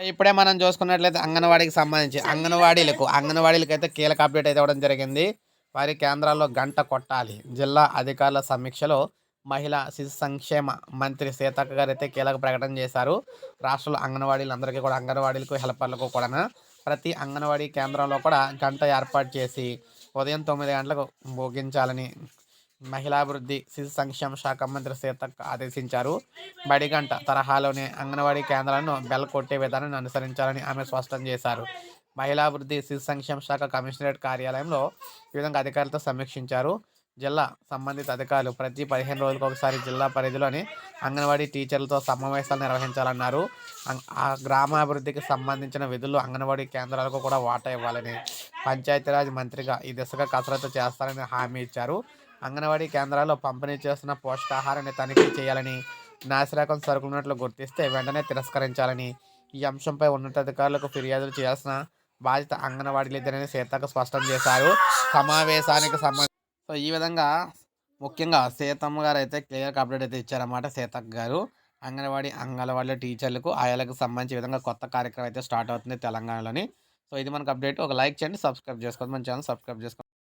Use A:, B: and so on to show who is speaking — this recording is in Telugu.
A: ఇప్పుడే మనం చూసుకున్నట్లయితే అంగన్వాడీకి సంబంధించి అంగన్వాడీలకు అంగన్వాడీలకు అయితే కీలక అప్డేట్ అయితే ఇవ్వడం జరిగింది. వారి కేంద్రాల్లో గంట కొట్టాలి. జిల్లా అధికారుల సమీక్షలో మహిళా శిశు సంక్షేమ మంత్రి సీతక్క గారు అయితే కీలక ప్రకటన చేశారు. రాష్ట్రంలో అంగన్వాడీలందరికీ కూడా అంగన్వాడీలకు హెల్పర్లకు కూడా ప్రతి అంగన్వాడీ కేంద్రంలో కూడా గంట ఏర్పాటు చేసి ఉదయం తొమ్మిది గంటలకు ముగించాలని మహిళాభివృద్ధి శిశు సంక్షేమ శాఖ మంత్రి సీతక్క ఆదేశించారు. బడిగంట తరహాలోనే అంగన్వాడీ కేంద్రాలను బెల్ కొట్టే విధానాన్ని అనుసరించాలని ఆమె స్పష్టం చేశారు. మహిళాభివృద్ధి శిశు సంక్షేమ శాఖ కమిషనరేట్ కార్యాలయంలో ఈ విధంగా అధికారులతో సమీక్షించారు. జిల్లా సంబంధిత అధికారులు ప్రతి పదిహేను రోజులకు ఒకసారి జిల్లా పరిధిలోని అంగన్వాడీ టీచర్లతో సమావేశాలు నిర్వహించాలన్నారు. ఆ గ్రామాభివృద్ధికి సంబంధించిన విధులు అంగన్వాడీ కేంద్రాలకు కూడా వాటా ఇవ్వాలని పంచాయతీరాజ్ మంత్రిగా ఈ దిశగా కసరత్తు చేస్తారని హామీ ఇచ్చారు. అంగన్వాడీ కేంద్రాల్లో పంపిణీ చేస్తున్న పోషకాహారాన్ని తనిఖీ చేయాలని నాసిరకం సరుకున్నట్లు గుర్తిస్తే వెంటనే తిరస్కరించాలని ఈ అంశంపై ఉన్నతాధికారులకు ఫిర్యాదులు చేయాల్సిన బాధ్యత అంగన్వాడీలిద్దరని సీతకు స్పష్టం చేశారు. సమావేశానికి సంబంధించి సో ఈ విధంగా ముఖ్యంగా సీతమ్మ గారు అయితే క్లియర్గా అప్డేట్ అయితే ఇచ్చారన్నమాట సీతక్క గారు. అంగన్వాడీ అంగన్వాడీలో టీచర్లకు ఆయాలకు సంబంధించి విధంగా కొత్త కార్యక్రమం అయితే స్టార్ట్ అవుతుంది తెలంగాణలోని. సో ఇది మనకు అప్డేట్. ఒక లైక్ చేయండి సబ్స్క్రైబ్ చేసుకోండి. మన ఛానల్ సబ్స్క్రైబ్ చేసుకోండి.